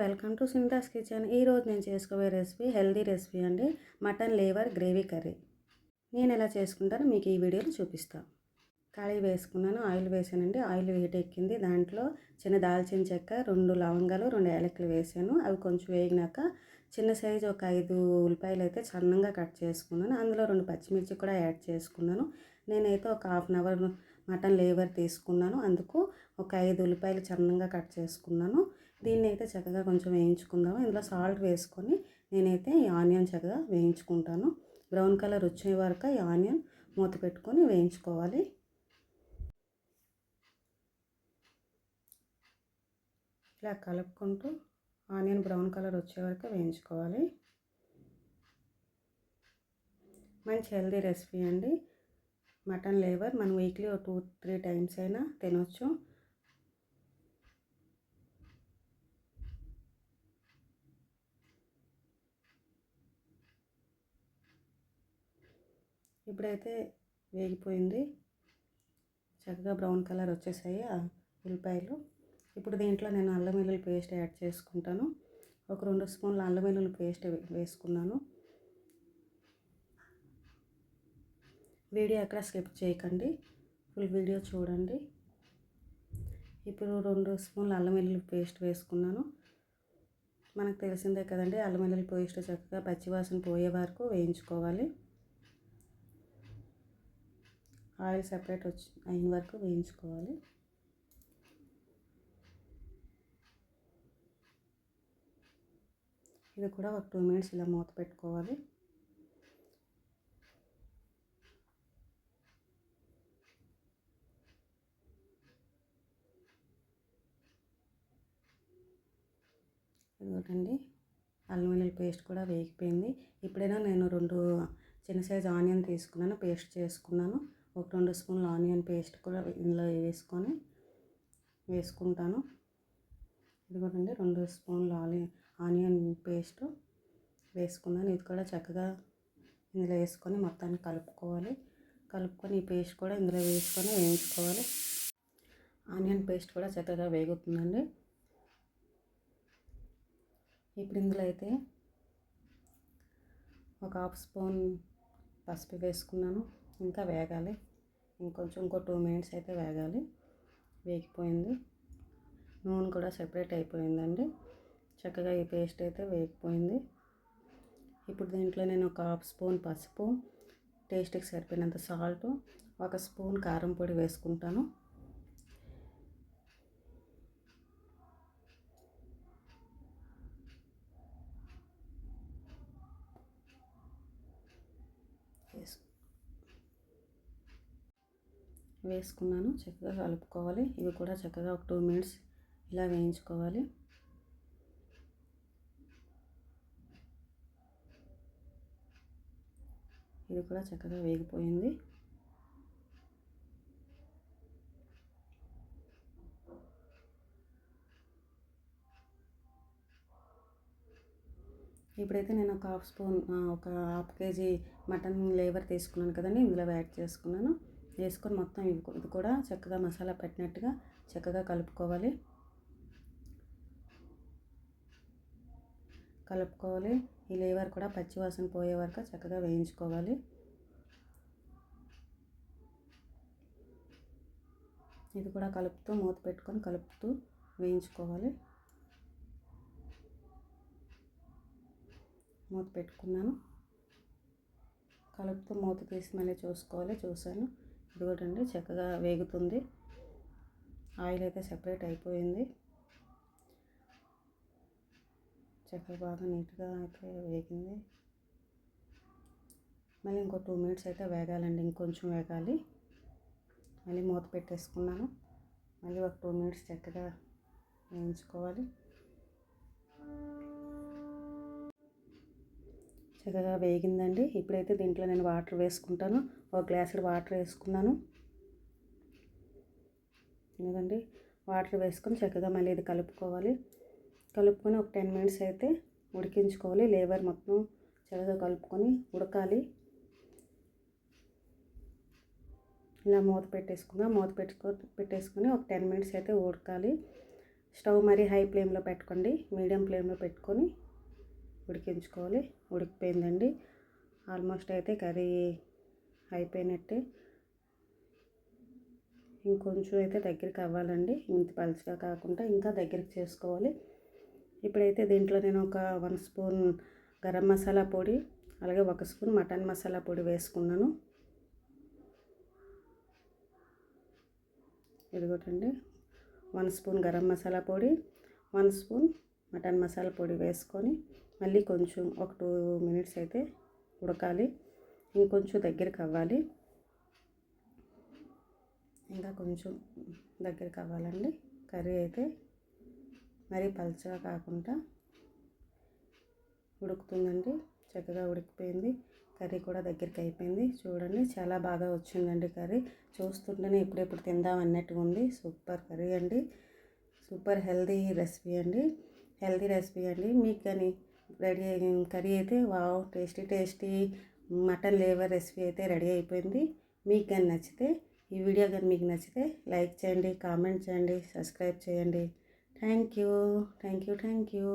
Welcome to సింతాస్ kitchen. ఈరోజు నేను చేసుకోబోయే రెసిపీ హెల్దీ రెసిపీ అండి. Mutton liver gravy curry. నేను ఎలా చేసుకుంటానో మీకు ఈ వీడియోలో చూపిస్తాను కళాయి వేసుకున్నాను ఆయిల్ వేసానండి. ఆయిల్ వేటెక్కింది దాంట్లో చిన్న దాల్చిన చెక్క రెండు లవంగాలు రెండు యాలకులు వేసాను. అవి కొంచెం వేగినాక చిన్న సైజు ఒక ఐదు ఉల్లిపాయలు అయితే సన్నంగా కట్ చేసుకున్నాను. అందులో రెండు పచ్చిమిర్చి కూడా యాడ్ చేసుకున్నాను. నేనైతే ఒక half an hour mutton liver తీసుకున్నాను. అందుకు ఒక ఐదు ఉల్లిపాయలు సన్నంగా కట్ చేసుకున్నాను. దీన్ని అయితే చక్కగా కొంచెం వేయించుకుందాము ఇందులో సాల్ట్ వేసుకొని నేనైతే ఈ ఆనియన్ చక్కగా వేయించుకుంటాను. బ్రౌన్ కలర్ వచ్చే వరకు ఈ ఆనియన్ మూత పెట్టుకొని వేయించుకోవాలి. ఇలా కలుపుకుంటూ ఆనియన్ బ్రౌన్ కలర్ వచ్చే వరకు వేయించుకోవాలి. మంచి హెల్దీ రెసిపీ అండి. మటన్ లేవర్ మనం వీక్లీ ఒక టూ త్రీ టైమ్స్ అయినా తినొచ్చు. ఇప్పుడైతే వేగిపోయింది. చక్కగా బ్రౌన్ కలర్ వచ్చేసాయి ఆ ఉల్లిపాయలు. ఇప్పుడు దీంట్లో నేను అల్లం వెల్లుల్లి పేస్ట్ యాడ్ చేసుకుంటాను. ఒక రెండు స్పూన్ల అల్లం వెల్లుల్లి పేస్ట్ వేసుకున్నాను. వీడియో ఎక్కడ స్కిప్ చేయకండి. ఫుల్ వీడియో చూడండి. ఇప్పుడు రెండు స్పూన్ల అల్లం వెల్లుల్లి పేస్ట్ వేసుకున్నాను. మనకు తెలిసిందే కదండి అల్లం వెల్లుల్లి పేస్ట్ చక్కగా పచ్చివాసన పోయే వరకు వేయించుకోవాలి. ఆయిల్ సపరేట్ వచ్చి అయిన వరకు వేయించుకోవాలి. ఇది కూడా ఒక టూ మినిట్స్ ఇలా మూత పెట్టుకోవాలి. ఇదిగోటండి అల్లం వెల్లుల్లి పేస్ట్ కూడా వేగిపోయింది. ఇప్పుడైనా నేను రెండు చిన్న సైజు ఆనియన్ తీసుకున్నాను పేస్ట్ చేసుకున్నాను. ఒక రెండు స్పూన్ల ఆనియన్ పేస్ట్ కూడా ఇందులో వేసుకొని వేసుకుంటాను. ఇదిగోనండి రెండు స్పూన్ల ఆనియన్ ఆనియన్ పేస్ట్ వేసుకున్నాను. ఇది కూడా చక్కగా ఇందులో వేసుకొని మొత్తాన్ని కలుపుకోవాలి. కలుపుకొని ఈ పేస్ట్ కూడా ఇందులో వేసుకొని వేయించుకోవాలి. ఆనియన్ పేస్ట్ కూడా చక్కగా వేగుతుందండి. ఇప్పుడు ఇందులో అయితే ఒక హాఫ్ స్పూన్ పసుపు వేసుకున్నాను. ఇంకా వేగాలి. ఇంకొంచెం ఇంకో టూ మినిట్స్ అయితే వేగాలి. వేగిపోయింది. నూనె కూడా సెపరేట్ అయిపోయిందండి. చక్కగా ఈ పేస్ట్ అయితే వేగిపోయింది. ఇప్పుడు దీంట్లో నేను ఒక హాఫ్ స్పూన్ పసుపు టేస్ట్కి సరిపోయినంత సాల్ట్ ఒక స్పూన్ కారం పొడి వేసుకుంటాను. వేసుకున్నాను. చక్కగా కలుపుకోవాలి. ఇవి కూడా చక్కగా ఒక టూ మినిట్స్ ఇలా వేయించుకోవాలి. ఇది కూడా చక్కగా వేగిపోయింది. ఇప్పుడైతే నేను ఒక హాఫ్ స్పూన్ ఒక హాఫ్ కేజీ మటన్ లేవర్ తీసుకున్నాను కదండి. ఇందులో యాడ్ చేసుకున్నాను. వేసుకొని మొత్తం ఇది కూడా చక్కగా మసాలా పెట్టినట్టుగా చక్కగా కలుపుకోవాలి. కలుపుకోవాలి. ఈ లేవర్ కూడా పచ్చివాసన పోయే వరకు చక్కగా వేయించుకోవాలి. ఇది కూడా కలుపుతూ మూత పెట్టుకొని కలుపుతూ వేయించుకోవాలి. మూత పెట్టుకున్నాను. కలుపుతూ మూత తీసి మళ్ళీ చూసుకోవాలి. చూశాను. చూసాను ఇదిగోటండి చక్కగా వేగుతుంది. ఆయిల్ అయితే సెపరేట్ అయిపోయింది. చక్కగా బాగా నీట్గా అయితే వేగింది. మళ్ళీ ఇంకో టూ మినిట్స్ అయితే వేగాలండి ఇంకొంచెం వేగాలి. మళ్ళీ మూత పెట్టేసుకున్నాను. మళ్ళీ ఒక టూ మినిట్స్ చక్కగా వేయించుకోవాలి. చక్కగా వేగిందండి. ఇప్పుడైతే దీంట్లో నేను వాటర్ వేసుకుంటాను. ఒక గ్లాసుడు వాటర్ వేసుకున్నాను. ఎందుకండి వాటర్ వేసుకొని చక్కగా మళ్ళీ ఇది కలుపుకోవాలి. కలుపుకొని ఒక టెన్ మినిట్స్ అయితే ఉడికించుకోవాలి. లేబర్ మొత్తం చక్కగా కలుపుకొని ఉడకాలి. ఇలా మూత పెట్టేసుకుందాం. మూత పెట్టుకో పెట్టేసుకొని ఒక టెన్ మినిట్స్ అయితే ఉడకాలి. స్టవ్ మరీ హై ఫ్లేమ్లో పెట్టుకోండి. మీడియం ఫ్లేమ్లో పెట్టుకొని ఉడికించుకోవాలి. ఉడికిపోయిందండి. ఆల్మోస్ట్ అయితే కర్రీ అయిపోయినట్టే. ఇంకొంచెం అయితే దగ్గరికి అవ్వాలండి. ఇంత పలుచగా కాకుండా ఇంకా దగ్గరికి చేసుకోవాలి. ఇప్పుడైతే దీంట్లో నేను ఒక వన్ స్పూన్ గరం మసాలా పొడి అలాగే ఒక స్పూన్ మటన్ మసాలా పొడి వేసుకున్నాను. ఇదిగోటండి. వన్ స్పూన్ గరం మసాలా పొడి వన్ స్పూన్ మటన్ మసాలా పొడి వేసుకొని మళ్ళీ కొంచెం ఒక టూ మినిట్స్ అయితే ఉడకాలి. ఇంకొంచెం దగ్గరికి అవ్వాలి. ఇంకా కొంచెం దగ్గరికి అవ్వాలండి. కర్రీ అయితే మరీ పలుచగా కాకుండా ఉడుకుతుందండి. చక్కగా ఉడికిపోయింది. కర్రీ కూడా దగ్గరికి అయిపోయింది. చూడండి చాలా బాగా వచ్చిందండి కర్రీ. చూస్తుంటేనే ఇప్పుడెప్పుడు తిందాం అన్నట్టుగా ఉంది. సూపర్ కర్రీ అండి. సూపర్ హెల్దీ రెసిపీ అండి. హెల్దీ రెసిపీ అండి. మీకు కానీ రెడీ కర్రీ అయితే wow tasty tasty mutton liver recipe అయితే రెడీ అయిపోయింది. మీకు కానీ నచ్చితే ఈ వీడియో కానీ మీకు నచ్చితే లైక్ చేయండి కామెంట్ చేయండి సబ్స్క్రైబ్ చేయండి. Thank you thank you thank you.